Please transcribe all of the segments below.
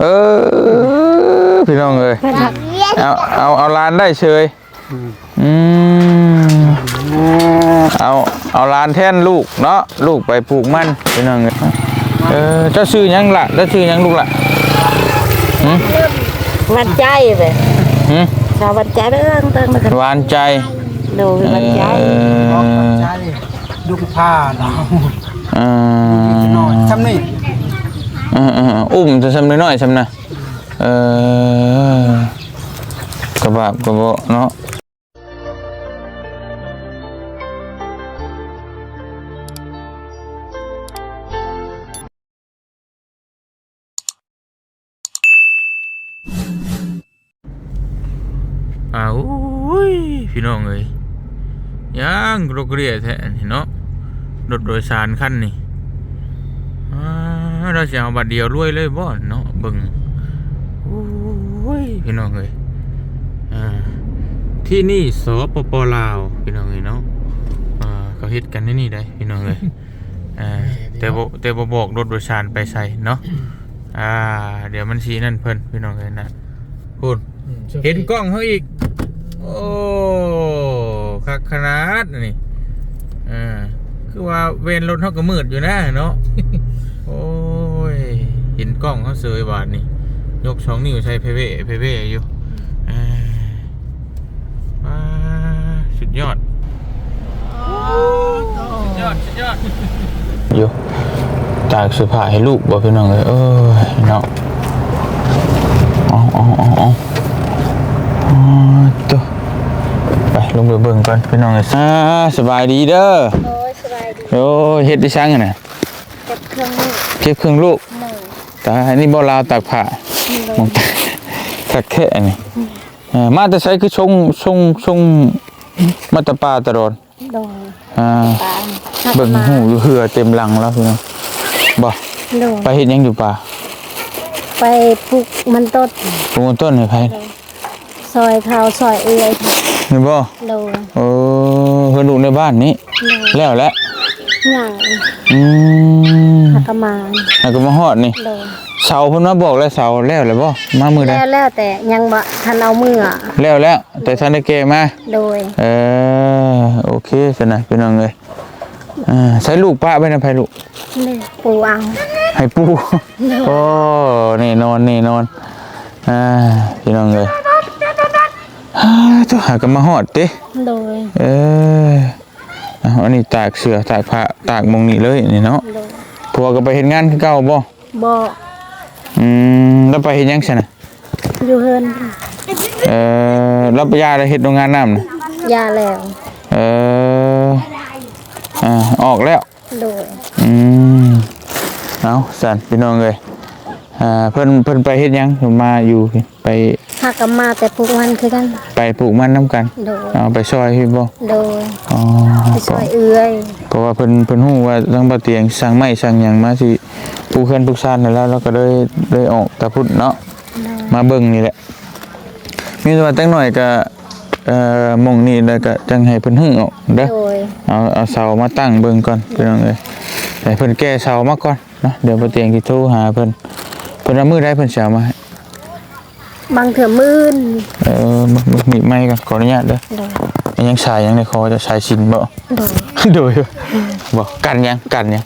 เออพี่น้องเอ้ยเอาเอาเอาลานได้เฉยอืมเอาเอาลานแท่นลูกเนาะลูกไปปลูกมันพี่น้องเอ้ยเออเจ้าชื่อหยังล่ะเจ้าชื่อหยังลูกล่ะหืมวันใจเลยหืมชาววันใจเรื่องเรื่องมันหวานใจดูวันใจเออใช่ดุงผ้าเราเอหน่อยทำนี่ อุ้มจะทำน้อยๆทำนะเออกระบาบกระโบะเนาะอ้าวอุ้ยพี่น้องเอ้ยยังโรกเรียแท้เนาะรถโดยสารคันนี่ เราจะเอาบัตรเดียวรวยเลยบ่เนาะเบิ่งโอ้ยพี่น้องเอ้ยอ่าที่นี่สปปลาวพี่น้องเอ้ยเนาะอ่าเขาเฮ็ดกันที่นี่ได้พี่น้องเอ้ยอ่าแต่บ่แต่บ่บอกรถโดยสารไปใส่เนาะอ่า เดี๋ยวมันสีนั่นเพิ่นพี่น้องเอ้ยนะพูดเห็นกล้องเขาอีก โอ้คักขนาดนี่อ่าคือว่าเวนรถเขาก็มืดอยู่นะเนาะโอ้ย เห็นกล้องเขาเสยบาทนี่ ยกสองนิ้วใช้เพเวเพเวอยู่อ่าว้าสุดยอดสุดยอดสุดยอดอยู่ตากเสื้อผ้าให้ลูกบอกพี่น้องเลยเอ้ยเนาะเอาเอาเอาเอาอ๋อตัวไปลงไปเบิ่งก่อนพี่น้องเอ้ยอ่าสบายดีเด้อโอ้ยสบายดีโอ้ยเฮ็ดได้ช่างอะน่ะเก็บเครื่องมือเก็บเครื่องลูก หนึ่งแต่อันนี้บ่ลาวตากผ้าเลยมองตาคักแค่อันนี้เออมาแต่ใช้คือชงชงชงมาแตะปลาตลอดโดยอ่าตามหักเบิ่งมาหูอยู่เหือเต็มหลังแล้วพี่น้องบ่โดยไปเฮ็ดหยังอยู่ป่าไปปลูกมันต้นปลูกต้นให้ไผซอยเท้าซอยเอื้อยนี่บ่โดยเออเพิ่นลูกในบ้านนี้โดยแล้วแหละหยัง อืมหักกะมาแล้วก็มาฮอดนี่โดยเสาเพิ่นมาบอกแล้วเสาแล้วแล้วบ่มามื้อใดแล้วแล้วแต่ยังบ่ทันเอามืออะแล้วแล้ว แต่ท่านได้แก้มา โดยเออโอเคสนะพี่น้องเอ้ยอ่าใช้ลูกป้าไปนะไผลูกนี่ปูเอาให้ปู่โอ้แน่นอนแน่นอนอ่าพี่น้องเอ้ยฮ่าตัวหากันมาฮอดเด้โดยเออเอาอันนี้ตากเสือตากผ้าตากหมองนี่เลยนี่เนาะโดยผัวก็ไปเฮ็ดงานคือเก่าบ่บ่อืมแล้วไปเฮ็ดหยังซั่นน่ะอยู่เฮือนเออรับยาได้เฮ็ดโรงงานน้ำน่ะยาแล้วเอออ่าออกแล้วโดยอืมเอาสันพี่น้องเลย อ่าเพิ่นเพิ่นไปเฮ็ดหยังผมมาอยู่ไปหักกะมาแต่ปลูกมันคือกัน ไปปลูกมันน้ำกันโดย เอาไปซอยพี่บ่โดยอ๋อไปซอยเอื้อยเพราะว่าเพิ่นเพิ่นฮู้ว่าทางบ่เตียงสั่งไม้สั่งหยังมาสิปลูกเฮือนปลูกซ่านนั่นแล้วเราก็เลยเลยออกตะพุดเนาะมาเบิ่งนี่แหละมีแต่ว่าจังหน่อยก็เอ่อหม่องนี่แล้วก็จังให้เพิ่นฮึ่งออกเด้อ โดยเอาเอาเสามาตั้งเบิ่งก่อนพี่น้องเอ้ยให้เพิ่นแก้เสามาก่อนเนาะเดี๋ยวบ่เตียงสิโทรหาเพิ่น เพิ่นเอามือได้เพิ่นสิเอามาให้บางเถื่อมื่นเออมึกมึกมีไม้ก่อนขออนุญาตเด้อโดยอันยังสายยังในคอจะสายชินบ่ โดยโดยบ่กันยังกันยัง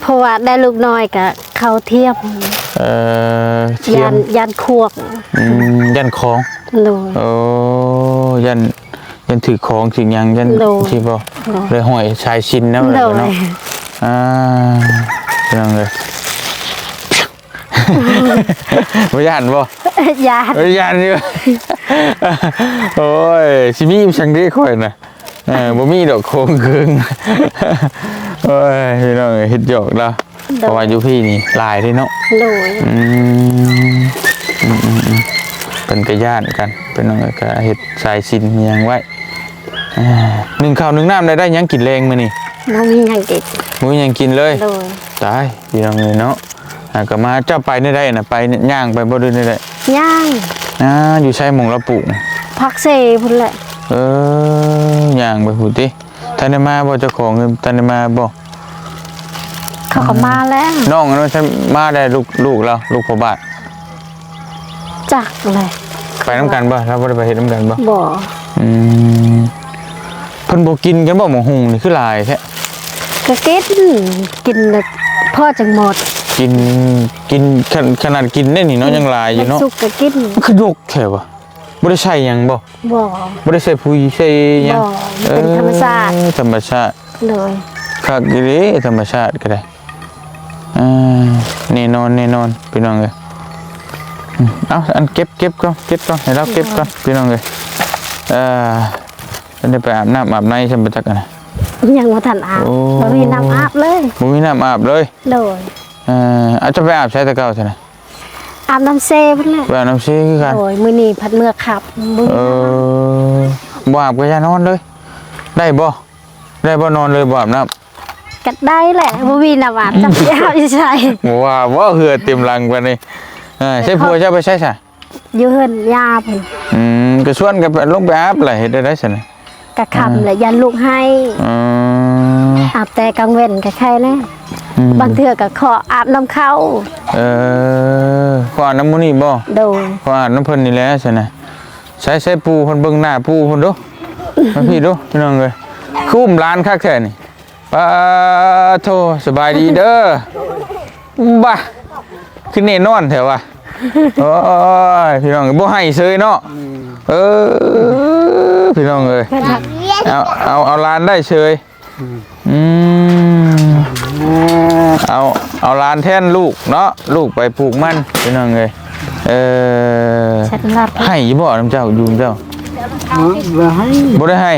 เพราะว่าได้ลูกน้อยกับเขาเทียบเอ่อเทียยัมนยันขวกอืมยันของโดย โอ้ยันยันถือของถึงยังยันโดยที่บ่โดยเลยห้อยชายชินนะโดเนาะยอ่าพี่น้องเลย บ่ย่านบ่ยานเอ้ยยานนี่โอ้ยสิมีอยู่ชังได้ค่อยน่ะเออบ่มีดอกโคงครึ่งโอ้ยพี่น้องเอ้ยเฮ็ดหยอกแล้วเพราะว่าอยู่พี่นี่หลายเด้เนาะโดยอืมอืมอืมอืมเป็นกระย่านกันเป็นน้องเอ้ยก็เฮ็ดสายสินเมียงไว้อ่าหนึ่งข้าวหนึ่งน้ำได้ได้หยังกินแรงมื้อนี่น้องมีไงเด็กบ่มีหยังกินเลยโดยตายพี่น้องเอ้ยเนาะ อ่าก็มาเจ้าไปได้ได้น่ะไปย่างไปบ่ได้ได้ย่างอ่าอยู่ใช้หมองละปลูกพักเซพุ่นแหละเออย่างไปพูดดิท่านได้มาบ่เจ้าของเงินท่านได้มาบ่เขาก็มาแล้วน้องอันนั้นฉันมาได้ลูกลูกเราลูกพ่อบาทจักเลยไปน้ำกันบ่เราบ่ได้ไปเฮ็ดน้ำกันบ่บ่อืมเพิ่นบ่กินกันบ่หมอหุงนี่คือหลายแท้ก็กินกินแล้วพ่อจังหมด กินกินขนขนาดกินได้นี่เนาะยังหลายอยู่เนาะสุกก็กินมันคือดกแท้บ่บ่ได้ใช้หยังบ่บ่บ่ได้ใส่ปุ๋ยใส่หยังบ่เป็นธรรมชาติเออธรรมชาติเลยคักอีหลีธรรมชาติก็ได้อ่าแน่นอนแน่นอนพี่น้องเอ้ยอืมเอาอันเก็บเก็บก่อนเก็บก่อนให้เราเก็บก่อนพี่น้องเอ้ยเอ่อจะได้ไปอาบน้ำอาบในใช่ไหมจักกันนะยังบ่ทันอาบโอ้บ่มีน้ำอาบเลยบ่มีน้ำอาบเลยเลยเอ่ออาจจะไปอาบใช้ตะเก้าใช่ไหมอาบน้ำเซพุ่นแหละไปอาบน้ำซีคือกันโอ้ยมื้อนี้พัดเมื่อขับมื้อเออบ่อาบก็อย่านอนเลย ได้บ่ได้บ่นอนเลยบ่อาบน้ำก็ได้แหละบ่มีน้ำอาบจับยาวใช่บ่ว่าว่าเหือเต็มรังปานนี้เออใช่ผัวเจ้าไปใช้ซะอยู่เฮือนยาพุ่นอืมก็ชวนกันไปลงไปอาบล่ะเฮ็ดได้ได้ซั่นน่ะกะคำแหละยันลูกให้อืมอาบแต่กลางเว้นก็แค่นั้นอืม บางเทื่อก็ขออาบน้ำเข้าเออขออาบน้ำมื้อนี้บ่โดยขออาบน้ำเพิ่นนี่แหละซั่นน่ะใช้ใช้ปูเพิ่นเบิ่งหน้าปูเพิ่นดูมาพี่ดูพี่น้องเอ้ยคุ้มร้านคักแท้นี่ปาโทสบายดีเด้อบ้าคือแน่นอนแท้ว่ะโอ้ยพี่น้องบ่ให้เซยเนาะเออพี่น้องเอ้ยเพื่อนทักเอาเอาเอาร้านได้เชยอืม เอาเอาร้านแท่นลูกเนาะลูกไปปลูกมันพี่น้องเลยเออฉันรับให้ยี่บ่น้ำเจ้าอยู่น้ำเจ้าเออบ่ให้บ่ได้ให้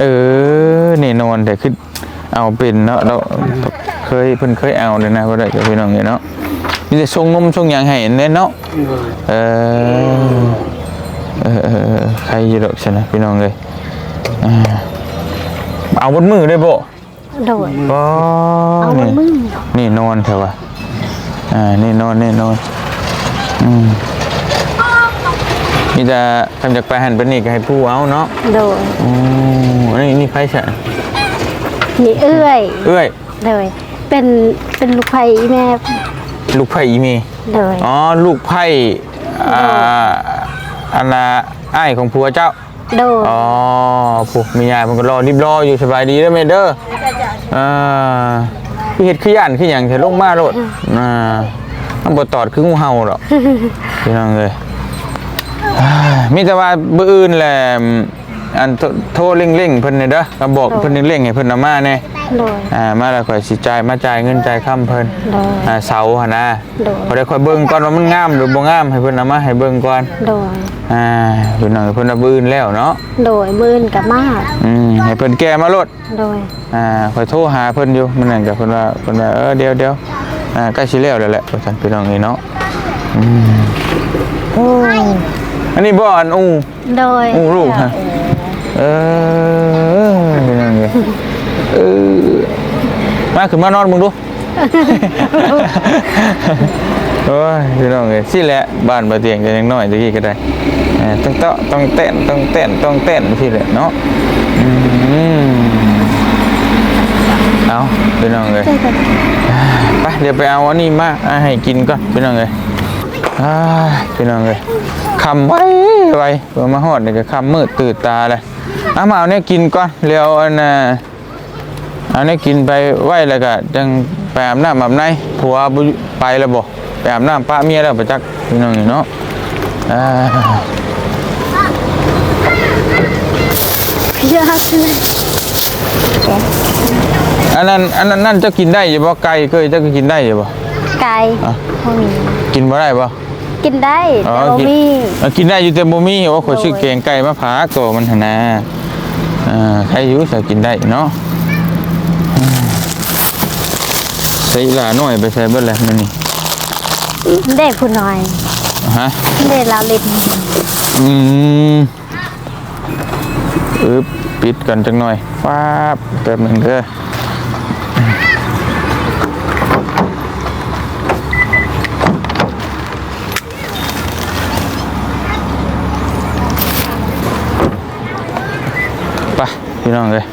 เออแน่นอนแต่คือเอาเป็นเนาะเราเคยเพิ่นเคยเอาเลยนะบ่ได้กับพี่น้องเลยเนาะมีแต่ชงนมชงหยังให้แน่เนาะเออเออเออเออใครอยู่ดอกชนะพี่น้องเลยอ่าเอาบนมือได้บ่ โดยบ่เอาบนนี่มือนี่นอนเถอะวะอ่านี่นอนนี่นอนอืมนี่จะทำจากไปหันไปนี่ก็ให้ผู้เอาเนาะโดยอ๋อนี่นี่ไฟฉะนี่เอื้อยเอ้ยโดยเป็นเป็นลูกไผ่แม่ลูกไผ่อีเมโดยอ๋อลูกไผ่อ่าอันน่ะอ้ายของผัวเจ้า โดย อ๋อผูกมียายมันก็รอรีบรออยู่สบายดีแล้วเมเด้อ อ่าพี่เห็ดขี้ย่านขี้หยังเถอะลงมาโลดอ่ามันบ่ตอดคืองูเห่าหรอกพี่น้องเลยอ่ามีแต่ว่าบื้ออื่นแหละอันโทโทรเร่งๆเพิ่นนี่เด้อก็บอกเพิ่นเร่งๆให้เพิ่นเอามาแน่ โดย อ่ามาแล้วค่อยสิจ่ายมาจ่ายเงินจ่ายค่ำเพิ่นโดย อ่าเสาหั่นนะโดย พอได้ค่อยเบิ่งก่อนว่ามันงามหรือบ่งามให้เพิ่นเอามาให้เบิ่งก่อนโดย อ่าพี่น้องเพิ่นเอาบื้ออื่นแล้วเนาะโดยมื่นกับมาก อืมให้เพิ่นแก้มาโลด โดย อ่าคอยโทรหาเพิ่นอยู่มันนั่นกับเพิ่นว่าเพิ่นว่าเออเดี๋ยวเดี๋ยวอ่าใกล้สิแล้วแล้วแหละว่าซั่นพี่น้องนี่เนาะอืมโอ้อันนี้บ่อันอู้โดยอู้ลูกฮะเออพี่น้องนี่เออมา ขึ้นมานอนมึงดู โอ้ยพี่น้องเอ้ยสิแหละบ้านบ่เตียงจะยังน้อยตะกี้ก็ได้เออต้องเตาะต้องเต้นต้องเต้นต้องเต้นพี่แหละเนาะอืมเอาพี่น้องเอ้ย ไปเดี๋ยวไปเอาอันนี้มาอะให้กินก่อนพี่น้องเลยอ่าพี่น้องเลยคำไว้ไว้เพื่อมาหอดนี่ก็คำมืดตื่นตาเลยเอามาเอาเนี่ยกินก่อนเร็วอันน่ะเอาเนี่ยกินไปไว้แล้วก็จังไปอาบน้ำอาบในผัวบ่อยู่ไปแล้วบ่ไปอาบน้ำป้าเมียแล้วประจักพี่น้องนี่เนาะอ่าพี่ยาคืออันนั้นอันนั้นนั่นเจะกินได้อยู่บ่ไก่เคยเจะกินได้อยู่บ่ไก่อะบ่มีกินบ่ได้บ่กินได้อ๋อแต่บ่กินมีเออกินได้อยู่แต่บ่มีว่าขอยชื่อแกงไก่มะพร้าวก็มันหั่นนะอ่าใครอยู่จะกินได้เนาะ ใส่หลาน้อยไปใส่เบิดแล้วมันนี่เด็กผู้น้อย ฮะ เด็กเราเล่นอืมอึบปิดกันจังหน่อยฟ้าบแป๊บหนึงเด้อไปพี่น้องเลย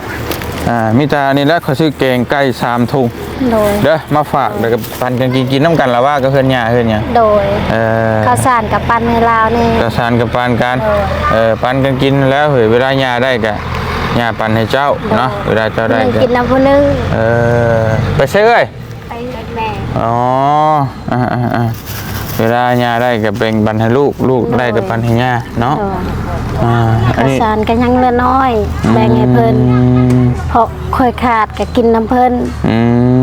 อ่ามีแตานี่แหล้วเขาชื่อแกงไก่สามถุง โดย เด้อมาฝากเดี๋ยวก็ปันกันกินกินน้ำกันละว่าก็เฮือนหญ้าเฮือนหยังโดยเออข้าวสารกับปันให้ลาวนี่กระสานกับปานกันเออเออปันกันกินแล้วเฮ้ยเวลาหญ้าได้ก็หญ้าปันให้เจ้าเนาะเวลาเจ้าได้หนึ่งก็กินน้ำผู้หนึงเออไปเซ้ยไปแม่อ๋ออ่าอ่าอ่า เวลาหญ้าได้ก็เป็นปันให้ลูกลูกได้ก็ปันให้หญ้าเนาะโดยอ่าอันข้าวนี้ สารก็ยังเหลือน้อยแบ่งให้เพิ่นอืม เพราะค่อยขาดก็กินน้ำเพิ่นอื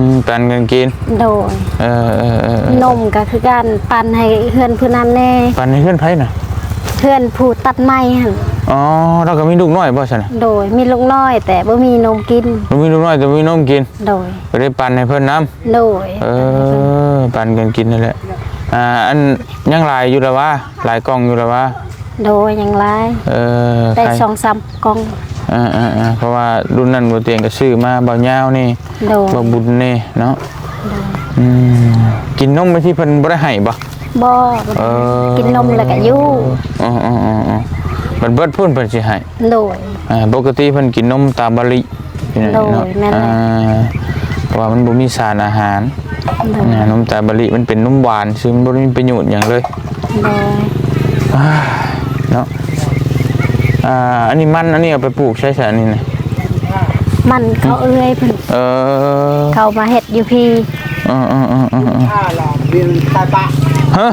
มปันกันกิน โดยเออเออเออเออนมก็คือการปันให้เพื่อนผู้นั้นแน่ปันให้เพื่อนไผน่ะเพื่อนผู้ตัดไม้หั่นอ๋อเราก็มีลูกน้อยบ่ซั่นน่ะโดยมีลูกน้อย แต่บ่มีนมกินเรามีลูกน้อยแต่มีนมกินโดย ก็ได้ปันให้เพิ่นน้ำโดยเออปันกันกินนั่นแหละ อ่าอันยังหลายอยู่แล้ววะหลายกล่องอยู่แล้ววะโดยอย่างไรเออได้ใครสองสามกล่อง อ่าอ่าอ่าเพราะว่ารุ่นนั้นบ่เตียงก็ซื้อมาเบาเหยาวนี่โดยบ่บุญนี่เนาะอืมกินนมไปที่เพิ่นบ่ได้ให้บ่บ่เออกินนมแล้วก็อยู่อ๋ออ๋ออ๋ออ๋อมันเบิดพุ่นเพิ่นสิให้โดย อ่าปกติเพิ่นกินนมตามบะลิพี่น้องเนาะโดยแม่นแหละอ่าเพราะ ว่ามันบ่มีสารอาหารโดยอ่านมตาบะลิมันเป็นนมหวานซึ่งมันบ่ได้มีประโยชน์หยังเลยโดยอ่าเนาะอ่าอันนี้มันอันนี้เอาไปปลูกใช่ใช่อันนี้นะมันเขาเอ้ยเพิ่นเออเขามาเฮ็ดอยู่พี่เออเออเออเออเออถ้าหลอกเมียมันตายปะฮะ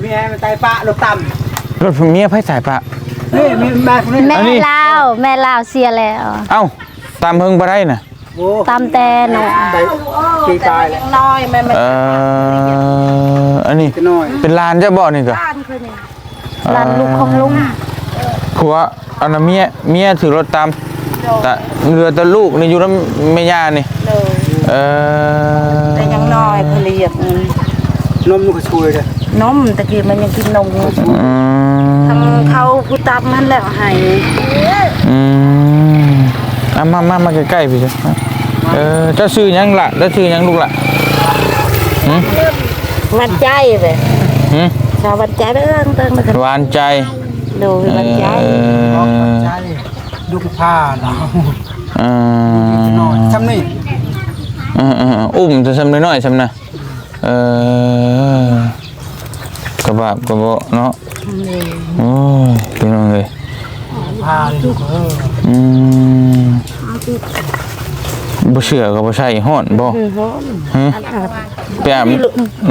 เมียมันตายปะลูกต่รถเมียไผสายปะำนี่มีแม่คนนี้แม่อันนี้ลาวแม่ลาวเสียแล้วเอ้าตามเพิ่งบ่ได้น่ะโอ้ ตามแต่หนูตายตีตายแล้วน้อยแม่แม่เอออันนี้จะน้อยเป็นลานจะบ่นี่ก็ร้านลูกของลุงผัวอันน่ะเมียเมียถือรถตามแต่เรือแต่ลูกนี่อยู่นำแม่ย่านี่เลยเออแต่ยังน้อยผลิตนมมันก็ช่วยเลยนมตะกี้มันยังกินนมอยู่อืมทางเขาผู้ตับมันแล้วให้อืมเอามามามาใกล้ๆพี่จ้ะเออเจ้าชื่อหยังล่ะเจ้าชื่อหยังลูกล่ะหืมวัดใจเลยหืมชาววัดใจเรื่องเติมมากันหวานใจดูวัดใจเออใช่ลูกผ้าเราเอน้อยอทำนี่เออเอออุ้มจะซำน้อยๆซำนะเออกระบาบกระโบะเนาะโอ้ยพี่น้องเอ้ย ผ้าลูกเอออืมบ่เชื่อก็บ่ใช่ฮ้อนบ่ฮะไปอาบ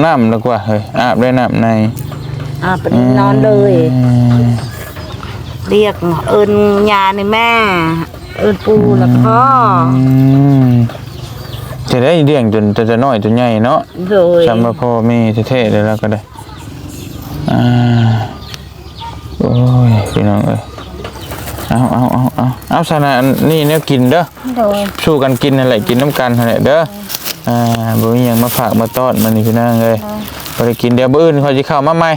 น้ำแล้วกว่าเฮ้ยอาบได้น้ำในอ่าเป็นนอนเลยอืมเรียกเอิญยาในแม่ เอิญปูแล้วก็อืมจะได้เลี้ยงจนจะจะน้อยจนใหญ่เนาะเลยจำมาพ่อแม่เท่ๆเลยแล้วก็ได้อ่าโอ้ยพี่น้องเอ้ย เอาเอาเอาเอาเอาสนะอันนี่เนี่ยกินเด้อโดยสู้กันกินนั่นแหละกินน้ำกันนั่นแหละเด้ออ่าบ่มีหยังมาฝากมาต้อนมันนี่พี่น้องเอ้ยบ่ได้กินเดี๋ยวมื้ออื่นเขาสิเข้ามาใหม่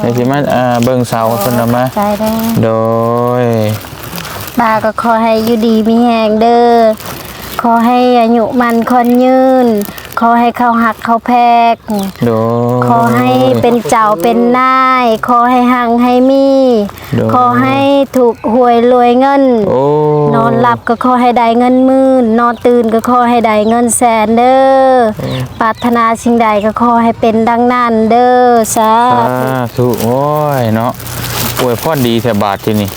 เดี๋ยวสิมาอ่าเบิ่งเสาเพิ่นเอามาใจได้โดยตาก็ขอให้อยู่ดีมีแหงเด้อขอให้อายุมันคนยืน ขอให้เขาหักเขาแพก โดย ขอให้เป็นเจ้าเป็นนาย ขอให้หังให้มี โดย ขอให้ถูกหวยรวยเงิน โอ้นอนหลับก็ขอให้ได้เงินหมื่น นอนตื่นก็ขอให้ได้เงินแสนเด้อปรารถนาสิ่งใดก็ขอให้เป็นดังนั้นเด้อสาสาธุธุโอ้ยเนาะ อวยพรดีแท้บาทที่นี่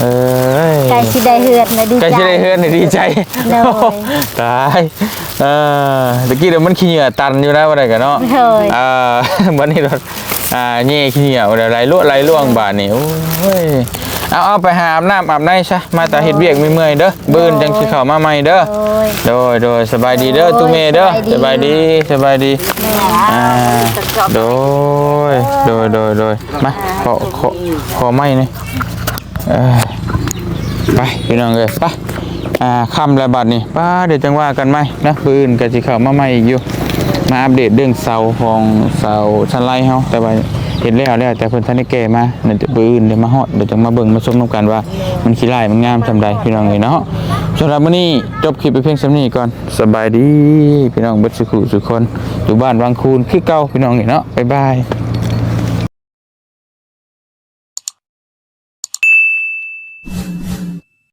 เอ้ยใกล้สิได้เฮือนและดีใกล้ใจจะได้เฮือนนี่ดีใจโดยตายเออตะกี้เดี๋ยวมันขี้เหงื่อตันอยู่นะว่าไรกันเนาะโดยอ่าวันนี้เราอ่าเย่ขี้เหงื่อเดี๋ยวไหลลวดไหลล่วงบาทนี่โอ้ย เอาเอาไปหาอาบน้ำอาบในซะมาแต่เฮ็ดเวียกไม่เมื่อยเด้อบื้นจังสิเข้ามาใหม่เด้อโดยโดยโดยสบายดีเด้อตุ้เมเด้อสสบาบายยดีดีสบายดีอ่าโดยโดยโดยโดยมาขอขอขอไม้หนี่อยเอ้ยไปพี่น้องเลยไปอ่าคำละบัดนี่ป้าเดี๋ยวจังว่ากันไหมนะปืนก็สิเข้ามาใหม่อีกอยู่มาอัปเดตเรื่องเสาของเสาชั้นไล่เฮาแต่ว่า เห็นแล้วแล้วแต่เพิ่นทันได้แก่มาเดี๋ยวจะปืนเดี๋ยวมาฮอดเดี๋ยวจะมาเบิ่งมาชมนํกันว่า มันขี้ลายมันงามซำใดพี่น้องเอ้ยเนาะสำหรับมื้อนี้จบคลิปไปเพียงสำนี้ก่อนสบายดีพี่น้องเบิดสุขุสุขคนอยู่บ้านวังคูนคือเก่าพี่น้องเอ้ยเนาะบ๊ายบาย